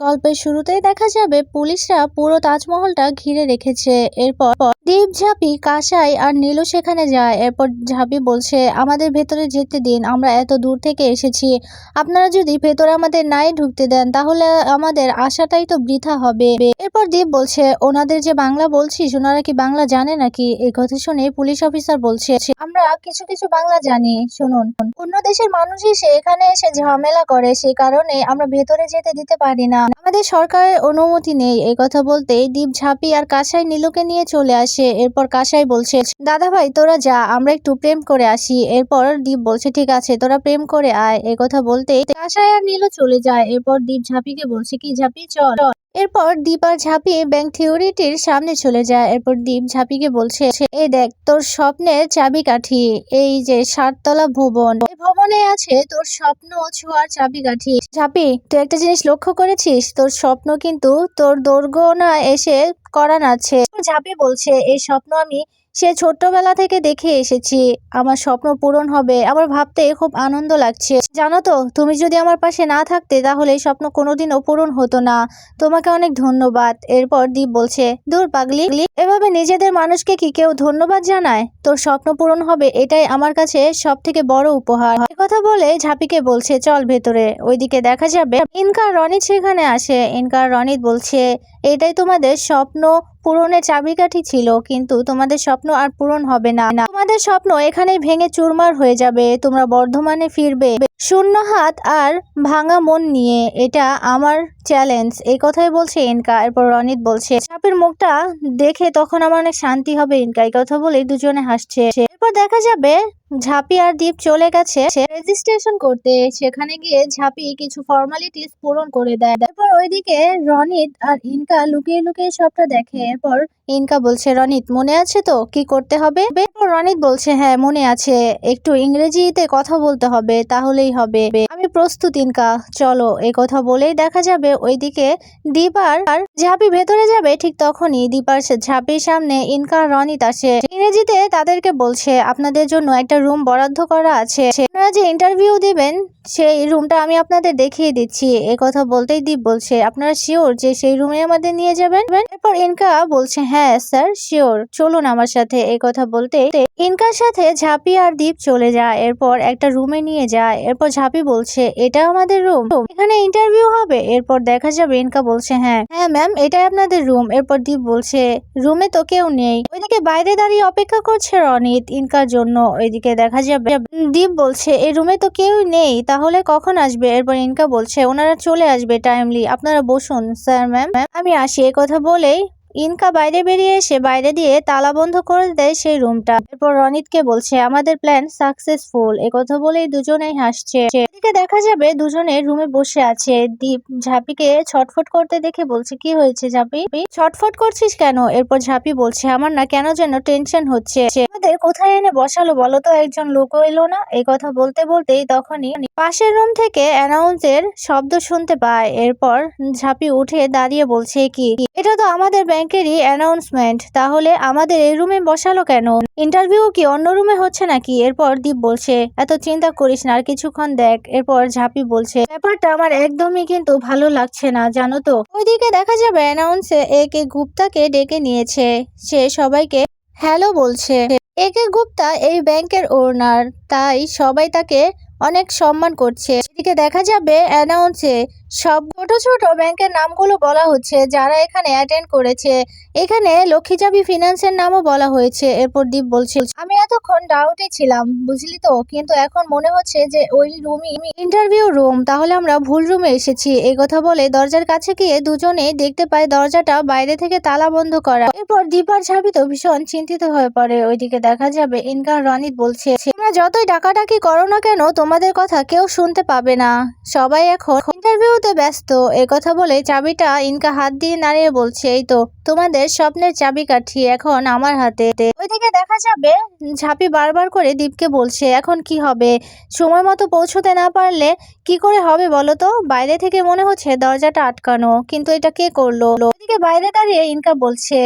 গল্পের শুরুতেই দেখা যাবে পুলিশরা পুরো তাজমহলটা ঘিরে রেখেছে। এরপর দীপ ঝাঁপি কাসাই আর নীলু সেখানে যায়। এরপর ঝাঁপি বলছে, আমাদের ভেতরে যেতে দিন, আমরা এত দূর থেকে এসেছি। আপনারা যদি ভেতরে আমাদের নাই ঢুকতে দেন, তাহলে আমাদের আশাটাই তো বৃথা হবে। এরপর দীপ বলছে, ওনাদের যে বাংলা বলছিস, ওনারা কি বাংলা জানে নাকি? এই কথা শুনে পুলিশ অফিসার বলছে, আমরা কিছু কিছু বাংলা জানি, শুনুন। অন্য দেশের মানুষ এসে এখানে এসে ঝামেলা করে সেই কারণে আমরা ভেতরে যেতে দিতে পারি না। আমাদের সরকারের অনুমতি নেই। এই কথা বলতে দীপ, ঝাঁপি আর কাসাই নীলুকে নিয়ে চলে আসে। এরপর কাসাই বলছে দাদা ভাই তোরা যা, আমরা একটু প্রেম করে আসি। এরপর দীপ বলছে, ঠিক আছে, তোরা প্রেম করে আয়। কথা বলতে কাসাই আর নীলু চলে যায়। এরপর দীপ ঝাঁপিকে বলছে, কি ঝাঁপি? চল। এরপর দীপ আর ঝাঁপিয়ে ব্যাংক থিওরিটির সামনে চলে যায়। এরপর দীপ ঝাঁপিকে বলছে, এ দেখ, তোর স্বপ্নের চাবি কাঠি এই যে সাততলা ভবন, এই ভবনে আছে তোর স্বপ্ন ছোঁয়ার চাবিকাঠি। ঝাঁপি, তুই একটা জিনিস লক্ষ্য করেছিস? তোর স্বপ্ন কিন্তু তোর দৈর্ঘ্য এসে করান আছে। ঝাঁপি বলছে, এই স্বপ্ন আমি সে ছোট্টবেলা থেকে দেখে এসেছি। আমার স্বপ্ন পূরণ হবে। আমার ভাবতে খুব আনন্দ লাগছে। জানো তো, তুমি যদি আমার পাশে না থাকতে, তাহলে এই স্বপ্ন কোনোদিনও পূরণ হতো না। তোমাকে অনেক ধন্যবাদ। এরপর দীপ বলছে, দূর পাগলি। এভাবে নিজেদের মানুষকে কি কেউ ধন্যবাদ জানায়? তোর স্বপ্ন পূরণ হবে, এটাই আমার কাছে সব থেকে বড় উপহার। কথা বলে ঝাপিকে বলছে, চল ভেতরে। ওইদিকে দেখা যাবে। ইনকার রনিত সেখানে আসে। ইনকার রনিত বলছে, এটাই তোমাদের স্বপ্ন পূরণের চাবিকাঠি ছিল, কিন্তু তোমাদের স্বপ্ন আর পূরণ হবে না। তোমাদের স্বপ্ন এখানেই ভেঙে চুরমার হয়ে যাবে, তোমরা বর্ধমানে ফিরবে। শূন্য হাত আর ভাঙা মন নিয়ে এটা আমার চ্যালেঞ্জ এই কথাই বলছে ইনকা, এরপর রনিত বলছে, সাপের মুখটা দেখে তখন আমার অনেক শান্তি হবে ইনকা, এই কথা বলে দুজনে হাসছে। এরপর দেখা যাবে ঝাঁপি আর দীপ চলে গেছে রেজিস্ট্রেশন করতে। সেখানে গিয়ে ঝাঁপি কিছু ফর্মালিটিস পূরণ করে দেয়। তারপর ওইদিকে রনিত আর ইনকা লুকিয়ে লুকিয়ে সবটা দেখে। এরপর ইনকা বলছে, রনিত, মনে আছে তো কি করতে হবে? রনিত বলছে হ্যাঁ মনে আছে, একটু ইংরেজিতে কথা বলতে হবে, তাহলেই হবে। আমি প্রস্তুত, ইনকা। চলো, এ কথা বলেই দেখা যাবে। ওইদিকে দীপার আর ঝাঁপি ভেতরে যাবে, ঠিক তখনই দীপার ঝাঁপির সামনে ইনকা রনিত আসে। ইংরেজিতে তাদেরকে বলছে, আপনাদের জন্য একটা রুম বরাদ্দ করা আছে। আপনারা যে ইন্টারভিউ দিবেন, সেই রুমটা আমি আপনাদের দেখিয়ে দিচ্ছি। এই কথা বলতেই দীপ বলছে। আপনারা শিওর যে সেই রুমে আমাদের নিয়ে যাবেন? এরপর ইনকা বলছে হ্যাঁ স্যার শিওর চলুন আমার সাথে এই কথা বলতে। ইনকার সাথে ঝাঁপি আর দীপ চলে যায়। এরপর একটা রুমে নিয়ে যায়। এরপর ঝাঁপি বলছে, এটা আমাদের রুম এখানে ইন্টারভিউ হবে? এরপর দেখা যাবে ইনকা বলছে হ্যাঁ। হ্যাঁ ম্যাম এটাই আপনাদের রুম এরপর দীপ বলছে রুমে তো কেউ নেই। ওইদিকে বাইরে দাঁড়িয়ে অপেক্ষা করছে রনিত ইনকার জন্য। ওইদিকে দেখা যাবে, দীপ বলছে এই রুমে তো কেউ নেই, তাহলে কখন আসবে? এরপর ইনকা বলছে, ওনারা চলে আসবে টাইমলি আপনারা বসুন স্যার ম্যাম আমি আসি। এ কথা বলেই ইনকা বাইরে বেরিয়ে এসে বাইরে দিয়ে তালা বন্ধ করে দেয় সেই রুমটা। এরপর রনিতকে বলছে, আমাদের প্ল্যান সাকসেসফুল। কথা বলেই দুজনেই হাসছে। এদিকে দেখা যাবে দুজনে রুমে বসে আছে। দীপ ঝাঁপিকে ছটফট করতে দেখে বলছে, কি হয়েছে ঝাঁপি? ছটফট করছিস কেন? এরপর ঝাঁপি বলছে, আমার না কেন যেন টেনশন হচ্ছে। আমাদের কোথায় এনে বসালো বলো তো? একজন লোকও এলো না? এই কথা বলতে বলতেই তখনই পাশের রুম থেকে অ্যানাউন্সের শব্দ শুনতে পায়। এরপর ঝাঁপি উঠে দাঁড়িয়ে বলছে কি? এটা তো আমাদের ব্যাংকেরই অ্যানাউন্সমেন্ট তাহলে আমাদের এই রুমে বসালো কেন? ইন্টারভিউ কি অন্য রুমে হচ্ছে নাকি? এরপর দীপ বলছে, এত চিন্তা করিস না, আর কিছুক্ষণ দেখ। এরপর ঝাঁপি বলছে, ব্যাপারটা আমার একদমই কিন্তু ভালো লাগছে না, জানো তো? ওইদিকে দেখা যাবে অ্যানাউন্সে একে গুপ্তাকে ডেকে নিয়েছে। সে সবাইকে, হ্যালো বলছে। একে গুপ্তা এই ব্যাংকের ওনার তাই সবাই তাকে অনেক সম্মান করছে। এদিকে দেখা যাবে অ্যানাউন্সে সব ছোট ছোট ব্যাংকের নামগুলো বলা হচ্ছে, যারা এখানে অ্যাটেন্ড করেছে। এখানে লক্ষ্মীচাবি ফিনান্সের নামও বলা হয়েছে, এরপর দীপ বলছে। আমি এতক্ষণ ডাউটে ছিলাম, বুঝলি তো? কিন্তু এখন মনে হচ্ছে যে ওই রুমই ইন্টারভিউ রুম তাহলে আমরা ভুল রুমে এসেছি। এই কথা বলে দরজার কাছে গিয়ে দুজনে দেখতে পায় দরজাটা বাইরে থেকে তালা বন্ধ করা। এরপর দীপার ঝাবি তো ভীষণ চিন্তিত হয়ে পড়ে। ওইদিকে দেখা যাবে, ইনকার রনিত বলছে, তোমরা যতই ডাকাডাকি করো না কেন, তোমাদের কথা কেউ শুনতে পাবে না। সবাই এখন ইন্টারভিউতে ব্যস্ত। এ কথা বলে চাবিটা ইনকা হাত দিয়ে নাড়িয়ে বলছে, এই তো, তোমাদের স্বপ্নের চাবি কাঠি এখন আমার হাতে। ওইদিকে দেখা যাবে, ঝাপি বারবার করে দীপকে বলছে, এখন কি হবে? সময় মতো পৌঁছতে না পারলে কি করে হবে বলো তো? বাইরে থেকে মনে হচ্ছে দরজাটা আটকানো, কিন্তু এটা কে করল? ওইদিকে বাইরে দাঁড়িয়ে ইনকা বলছে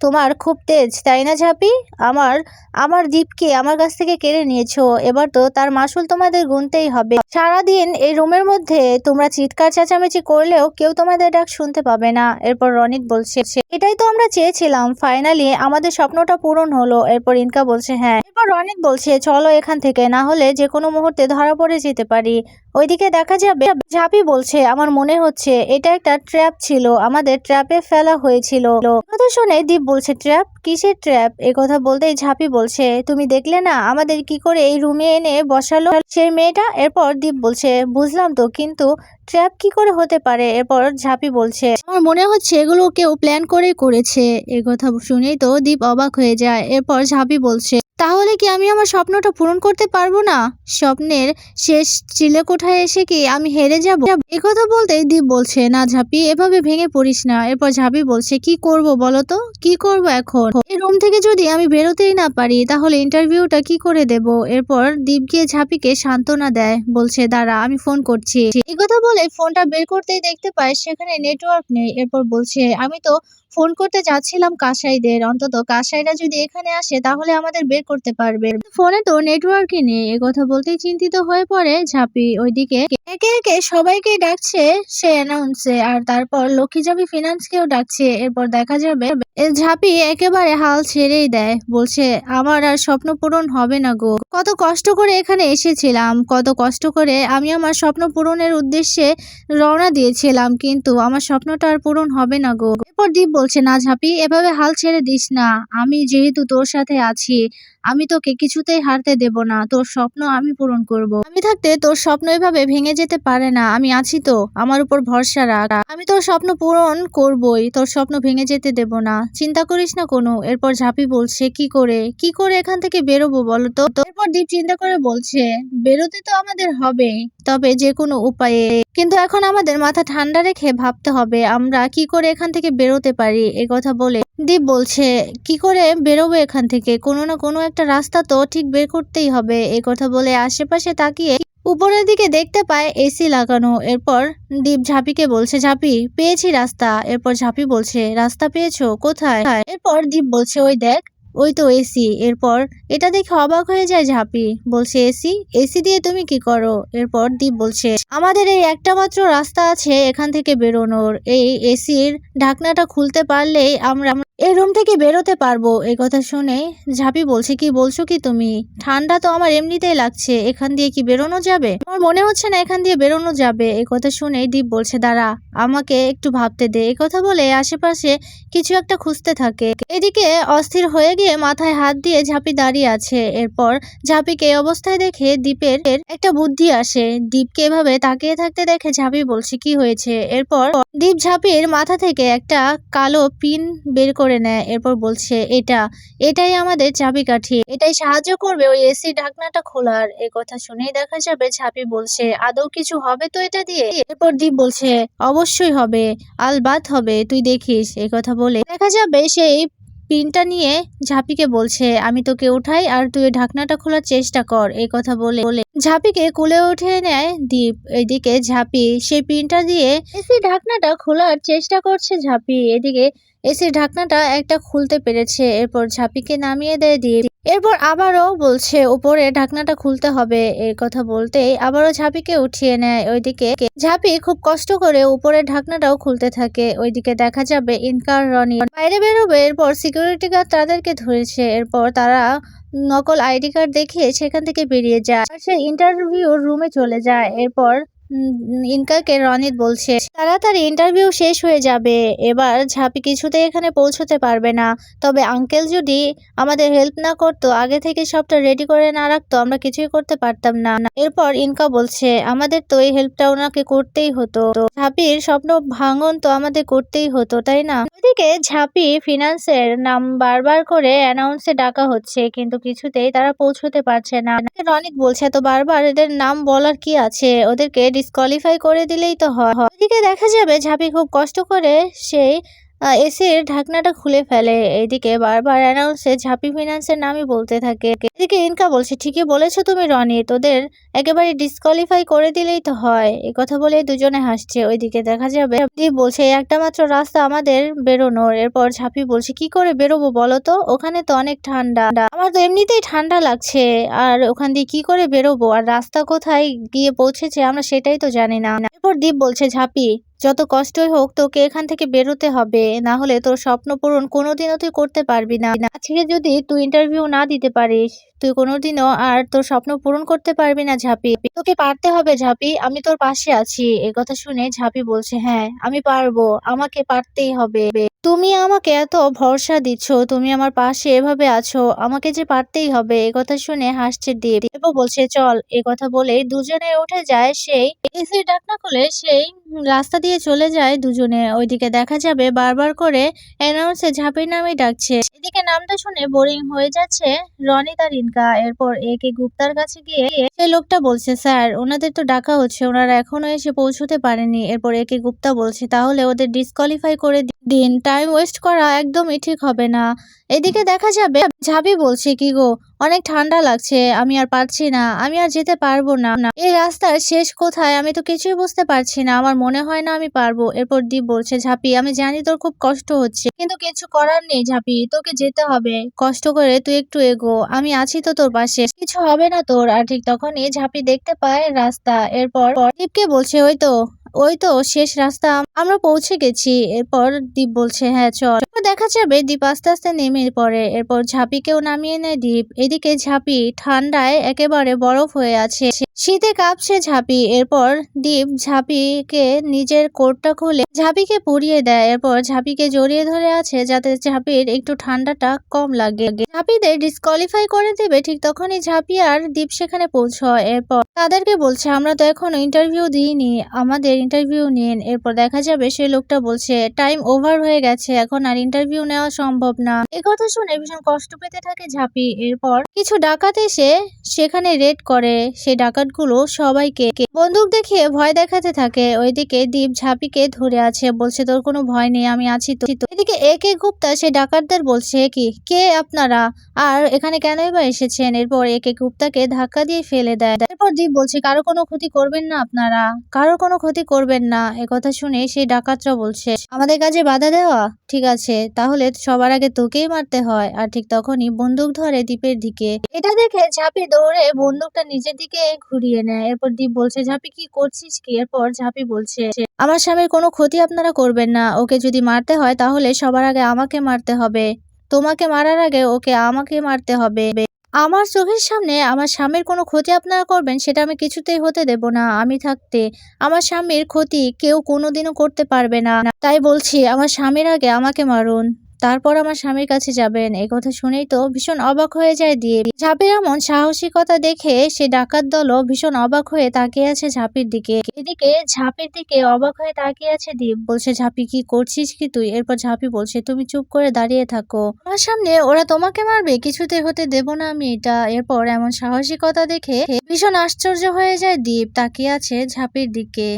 তোমার খুব তেজ, তাই না ঝাপি? আমার আমার দ্বীপকে আমার কাছ থেকে কেড়ে নিয়েছো। এবার তো তার মাসুল তোমাদের গুনতেই হবে। সারাদিন এই রুমের মধ্যে তোমরা চিৎকার চেঁচামেচি করলেও কেউ তোমাদের ডাক শুনতে পাবে না। এরপর রনিক বলছে, এটাই তো আমরা চেয়েছিলাম। ফাইনালি আমাদের স্বপ্নটা পূরণ হলো। এরপর ইনকা বলছে হ্যাঁ এরপর রনিত বলছে, চলো এখান থেকে, না হলে যে কোনো মুহূর্তে ধরা পড়ে যেতে পারি। ওইদিকে দেখা যাবে, ঝাপি বলছে, আমার মনে হচ্ছে, এটা একটা ট্র্যাপ ছিল, আমাদের ট্র্যাপে ফেলা হয়েছিল। কথা শুনে দীপ বলছে, ট্র্যাপ? কিসের ট্র্যাপ? এ কথা বলতেই ঝাপি বলছে, তুমি দেখলে না, আমাদের কি করে এই রুমে এনে বসালো সেই মেয়েটা? এরপর দীপ বলছে, বুঝলাম তো, কিন্তু ট্র্যাপ কি করে হতে পারে? এরপর ঝাপি বলছে, আমার মনে হচ্ছে এগুলো কেউ প্ল্যান করে করেছে। এ কথা শুনেই তো দীপ অবাক হয়ে যায়। এরপর ঝাপি বলছে তাহলে কি আমি আমার স্বপ্নটা পূরণ করতে পারব না? স্বপ্নের শেষ চিলেকোঠায় এসে কি আমি হেরে যাব? এ কথা বলতেই দীপ বলছে, না ঝাপি, এভাবে ভেঙে পড়িস না। এরপর ঝাপি বলছে, কি করব বলো তো? কি করব এখন? এই রুম থেকে যদি আমি বেরোতেই না পারি, তাহলে ইন্টারভিউটা কি করে দেব? এরপর দীপ গিয়ে ঝাপিকে সান্ত্বনা দেয়, বলছে, দাঁড়া, আমি ফোন করছি। এই কথা বলে ফোনটা বের করতেই দেখতে পায়, সেখানে নেটওয়ার্ক নেই। এরপর বলছে, আমি তো ফোন করতে যাচ্ছিলাম কাসাইদের। অন্তত কাসাইরা যদি এখানে আসে, তাহলে আমাদের বের করতে পারবে। ফোনে তো নেটওয়ার্কই নেই, এ কথা বলতেই চিন্তিত হয়ে পড়ে ঝাপি। ওইদিকে একে একে সবাইকে ডাকছে, সে অ্যানাউন্সে আর তারপর লক্ষ্মী ঝাপি ফিনান্সকেও ডাকছে। এরপর দেখা যাবে ঝাপি একেবারে হাল ছেড়েই দেয়। বলছে, আমার আর স্বপ্ন পূরণ হবে না গো। কত কষ্ট করে এখানে এসেছিলাম, কত কষ্ট করে আমি আমার স্বপ্ন পূরণের উদ্দেশ্যে রওনা দিয়েছিলাম, কিন্তু আমার স্বপ্নটা আর পূরণ হবে না গো। এরপর দীপ বলছে, না ঝাঁপি, এভাবে হাল ছেড়ে দিস না। আমি যেহেতু তোর সাথে আছি, আমি তোকে কিছুতেই হারতে দেব না। তোর স্বপ্ন আমি পূরণ করব। আমি থাকতে তোর স্বপ্ন এভাবে ভেঙে যেতে পারে না। আমি আছি তো, আমার উপর ভরসা রাখ। আমি তোর স্বপ্ন পূরণ করবই, তোর স্বপ্ন ভেঙে যেতে দেব না। চিন্তা করিস না কোনো। এরপর ঝাঁপি বলছে, কি করে? কি করে এখান থেকে বেরোবো বলো তো? এরপর দীপ চিন্তা করে বলছে, বেরোতে তো আমাদের হবে তবে যে কোনো উপায়ে। কিন্তু এখন আমাদের মাথা ঠান্ডা রেখে ভাবতে হবে, আমরা কি করে এখান থেকে বেরোতে পারি? এ কথা বলে দীপ বলছে, কি করে বেরোবো এখান থেকে? কোনো না কোনো একটা রাস্তা তো ঠিক বের করতেই হবে। এ কথা বলে আশেপাশে তাকিয়ে উপরের দিকে দেখতে পায় এসি লাগানো। এরপর দীপ ঝাপিকে বলছে, ঝাপি, পেয়েছি রাস্তা। এরপর ঝাপি বলছে, রাস্তা পেয়েছ? কোথায়? এরপর দীপ বলছে, ওই দেখ ওই তো এসি, এরপর? এটা দেখে অবাক হয়ে যায় ঝাঁপি। বলছে, এসি? এসি দিয়ে তুমি কি করো? এরপর দীপ বলছে, আমাদের এই একটা মাত্র রাস্তা আছে এখান থেকে বেরোনোর। এই এসির ঢাকনাটা খুলতে পারলেই আমরা এই রুম থেকে বেরোতে পারব এই কথা শুনে ঝাপি বলছে, কি বলছো কি তুমি? ঠান্ডা তো আমার এমনিতেই লাগছে, এখান দিয়ে কি বেরোনো যাবে? আমার মনে হচ্ছে না এখান দিয়ে বেরোনো যাবে এই কথা শুনে দীপ বলছে, দাঁড়া, আমাকে একটু ভাবতে দে। এই কথা বলে আশেপাশে কিছু একটা খুঁজতে থাকে। এদিকে অস্থির হয়ে গিয়ে মাথায় হাত দিয়ে ঝাপি দাঁড়িয়ে আছে। এরপর ঝাঁপিকে এই অবস্থায় দেখে দীপের একটা বুদ্ধি আসে। দীপকে এভাবে তাকিয়ে থাকতে দেখে ঝাঁপি বলছে, কি হয়েছে? এরপর দীপ ঝাঁপির মাথা থেকে একটা কালো পিন বের করে নেয়, এরপর বলছে, এটা, এটাই আমাদের চাবিকাঠি, এটাই সাহায্য করবে ওই এসি ঢাকনাটা খোলার। এ কথা শুনেই দেখা যাবে ছাপি বলছে, আদৌ কিছু হবে তো এটা দিয়ে? এরপর দীপ বলছে, অবশ্যই হবে, আলবাত হবে, তুই দেখিস। এ কথা বলে দেখা যাবে সেই পিনটা নিয়ে ঝাঁপিকে বলছে, আমি তোকে উঠাই আর তুই ঢাকনাটা খোলার চেষ্টা কর, এই কথা বলে বলে। ঝাঁপিকে কুলে উঠে নেয় দীপ। এদিকে ঝাঁপি সেই পিনটা দিয়ে এসি ঢাকনাটা খোলার চেষ্টা করছে ঝাঁপি। এদিকে এসির ঢাকনাটা একটা খুলতে পেরেছে। এরপর ঝাঁপিকে নামিয়ে দেয় দীপ। এরপর আবারও বলছে, উপরে ঢাকনাটা খুলতে হবে। এর কথা বলতেই আবারও ঝাঁপিকে উঠিয়ে নেয় ওইদিকে ঝাঁপি খুব কষ্ট করে উপরের ঢাকনাটাও খুলতে থাকে। ওইদিকে দেখা যাবে ইনকার, রনি। বাইরে বেরোবে, এরপর সিকিউরিটি গার্ড তাদেরকে ধরেছে। এরপর তারা নকল আইডি কার্ড দেখিয়ে সেখান থেকে বেরিয়ে যায়। সে ইন্টারভিউ রুমে চলে যায়। এরপর ইনকাকে রনিত বলছে, তাড়াতাড়ি ইন্টারভিউ শেষ হয়ে যাবে, এবার ঝাপি কিছুতে এখানে পৌঁছতে পারবে না। তবে আঙ্কেল যদি আমাদের হেল্প না করতো, আগে থেকে সবটা রেডি করে না রাখতো, আমরা কিছুই করতে পারতাম না। এরপর ইনকা বলছে, আমাদের তো এই হেল্পটা ওনাকে করতেই হতো। ঝাঁপির স্বপ্ন ভাঙন তো আমাদের করতেই হতো, তাই না? ওইদিকে ঝাঁপি ফিনান্সের নাম বারবার করে অ্যানাউন্সে ডাকা হচ্ছে, কিন্তু কিছুতেই তারা পৌঁছতে পারছে না। রনিক বলছে তো বারবার এদের নাম বলার কি আছে? ওদেরকে ডিসকোয়ালিফাই করে দিলেই তো হয়। এদিকে দেখা যাবে ঝাঁপি খুব কষ্ট করে সেই এসির ঢাকনাটা খুলে ফেলে। এদিকে বারবার অ্যানাউন্সে ঝাঁপি ফিনান্সের নামই বলতে থাকে। এদিকে ইনকা বলছে, ঠিকই বলেছ তুমি, রনি। তোদের একেবারে ডিসকোয়ালিফাই করে দিলেই তো হয়। এ কথা বলে দুজনে হাসছে। ওইদিকে দেখা যাবে বলছে একটা মাত্র রাস্তা আমাদের বেরোনোর। এরপর ঝাঁপি বলছে, কি করে বেরোবো বলো তো? ওখানে তো অনেক ঠান্ডা। আমার তো এমনিতেই ঠান্ডা লাগছে। আর ওখান দিয়ে কি করে বেরোবো? আর রাস্তা কোথায় গিয়ে পৌঁছেছে আমরা সেটাই তো জানি না। এরপর দীপ বলছে, ঝাঁপি যত কষ্টই হোক তোকে এখান থেকে বেরোতে হবে না হলে তোর স্বপ্ন পূরণ কোনোদিনও তুই করতে পারবি না। আজকে যদি তুই ইন্টারভিউ না দিতে পারিস, তুই কোনোদিনও আর তোর স্বপ্ন পূরণ করতে পারবি না ঝাঁপি। তোকে পারতে হবে ঝাঁপি, আমি তোর পাশে আছি। এ কথা শুনে ঝাঁপি বলছে হ্যাঁ আমি পারব, আমাকে পারতেই হবে। তুমি আমাকে এত ভরসা দিচ্ছ, তুমি আমার পাশে এভাবে আছো, আমাকে যে পারতেই হবে, এ কথা শুনে হাসছে দীপও বলছে, চল, এ কথা বলে দুজনে উঠে যায় সেই এসি ডাকনা খুলে সেই রাস্তা দিয়ে চলে যায় দুজনে। ওইদিকে দেখা যাবে বারবার করে অ্যানাউন্সে ঝাঁপির নামে ডাকছে। এদিকে নামটা শুনে বোরিং হয়ে যাচ্ছে রনি তার এরপর কে গুপ্তার কাছে গিয়ে সেই লোকটা বলছে, স্যার, ওনাদের তো ডাকা হচ্ছে, ওনারা এখনও এসে পৌঁছতে পারেনি। এরপর এ কে গুপ্তা বলছে, তাহলে ওদের ডিসকোয়ালিফাই করে দিন টাইম ওয়েস্ট করা একদমই ঠিক হবে না। এদিকে দেখা যাবে ঝাবি বলছে, কি গো অনেক ঠান্ডা লাগছে, আমি আর পারছি না, আমি আর যেতে পারব না। এই রাস্তার শেষ কোথায় আমি তো কিছুই বুঝতে পারছি না, আমার মনে হয় না আমি পারব। এরপর দীপ বলছে, ঝাপি, আমি জানি তোর খুব কষ্ট হচ্ছে, কিন্তু কিছু করার নেই ঝাপি, তোকে যেতে হবে। কষ্ট করে তুই একটু এগো, আমি আছি তো তোর পাশে, কিছু হবে না তোর। আর ঠিক তখনই ঝাপি দেখতে পায় রাস্তা। এরপর দীপকে বলছে, ওই তো ওই তো শেষ রাস্তা। আমরা পৌঁছে গেছি। এরপর দ্বীপ বলছে হ্যাঁ চল। দেখা যাবে দ্বীপ আস্তে আস্তে নেমে পরে এরপর ঝাঁপিকেও নামিয়ে নেয় দ্বীপ এদিকে ঝাঁপি ঠান্ডায় একেবারে বরফ হয়ে আছে। শীতে কাঁপছে ঝাঁপি, এরপর দীপ ঝাঁপিকে নিজের কোটটা খুলে ঝাঁপিকে পরিয়ে দেয়। এরপর ঝাঁপিকে জড়িয়ে ধরে আছে যাতে ঝাঁপির একটু ঠান্ডাটা কম লাগে। ঝাঁপিদের ডিসকোয়ালিফাই করে দেবে ঠিক তখনই ঝাঁপি আর দীপ সেখানে পৌঁছয়। এরপর তাদেরকে বলছে, আমরা তো এখনও ইন্টারভিউ দিইনি, আমাদের ইন্টারভিউ নিন। এরপর দেখা যাবে সেই লোকটা বলছে টাইম ওভার হয়ে গেছে, এখন আর ইন্টারভিউ নেওয়া সম্ভব না। কথা শুনে ভীষণ কষ্ট পেতে থাকে ঝাঁপি। এরপর কিছু ডাকাত এসে সেখানে রেড করে। সেই ডাকাতগুলো সবাইকে বন্দুক দেখিয়ে ভয় দেখাতে থাকে। ওইদিকে দীপ ঝাঁপিকে ধরে আছে, বলছে, তোর কোনো ভয় নেই, আমি আছি তো। এদিকে এ কে গুপ্তা সেই ডাকাতদের বলছে কি? কে আপনারা? আর এখানে কেনই বা এসেছেন? এরপর একে গুপ্তাকে ধাক্কা দিয়ে ফেলে দেয়। এরপর দীপ বলছে, কারও কোনো ক্ষতি করবেন না আপনারা। কারও কোনো ক্ষতি করবেন না। এ কথা শুনে সেই ডাকাতরা বলছে, আমাদের কাজে বাধা দেওয়া? ঠিক আছে, তাহলে সবার আগে তোকেই মারতে হয়। আর ঠিক তখনই বন্দুক ধরে দীপের দিকে। এটা দেখে ঝাঁপি দৌড়ে বন্দুকটা নিজের দিকে ঘুরিয়ে নেয়। এরপর দীপ বলছে, ঝাঁপি, কি করছিস কি? এরপর ঝাঁপি বলছে, আমার স্বামীর কোনো ক্ষতি আপনারা করবেন না। ওকে যদি মারতে হয়, তাহলে সবার আগে আমাকে মারতে হবে। তোমাকে মারার আগে ওকে আমাকে মারতে হবে। আমার চোখের সামনে আমার স্বামীর কোনো ক্ষতি আপনারা করবেন, সেটা আমি কিছুতেই হতে দেব না। আমি থাকতে আমার স্বামীর ক্ষতি কেউ কোনোদিনও করতে পারবে না। তাই বলছি, আমার স্বামীর আগে আমাকে মারুন। তারপর আমার স্বামীর কাছে যাবেন। এই কথা শুনেই তো ভীষণ অবাক হয়ে যায় দিয়ে ঝাঁপির এমন সাহসিকতা দেখে সে ডাকাত দলও ভীষণ অবাক হয়ে তাকিয়ে আছে ঝাঁপির দিকে। এদিকে ঝাঁপির দিকে অবাক হয়ে তাকিয়ে আছে দীপ। বলছে, ঝাঁপি, কি করছিস কি তুই? এরপর ঝাঁপি বলছে, তুমি চুপ করে দাঁড়িয়ে থাকো। আমার সামনে ওরা তোমাকে মারবে? কিছুতে হতে দেব না আমি এটা। এরপর এমন সাহসিকতা দেখে ভীষণ আশ্চর্য হয়ে যায় দীপ। তাকিয়ে আছে ঝাঁপির দিকে।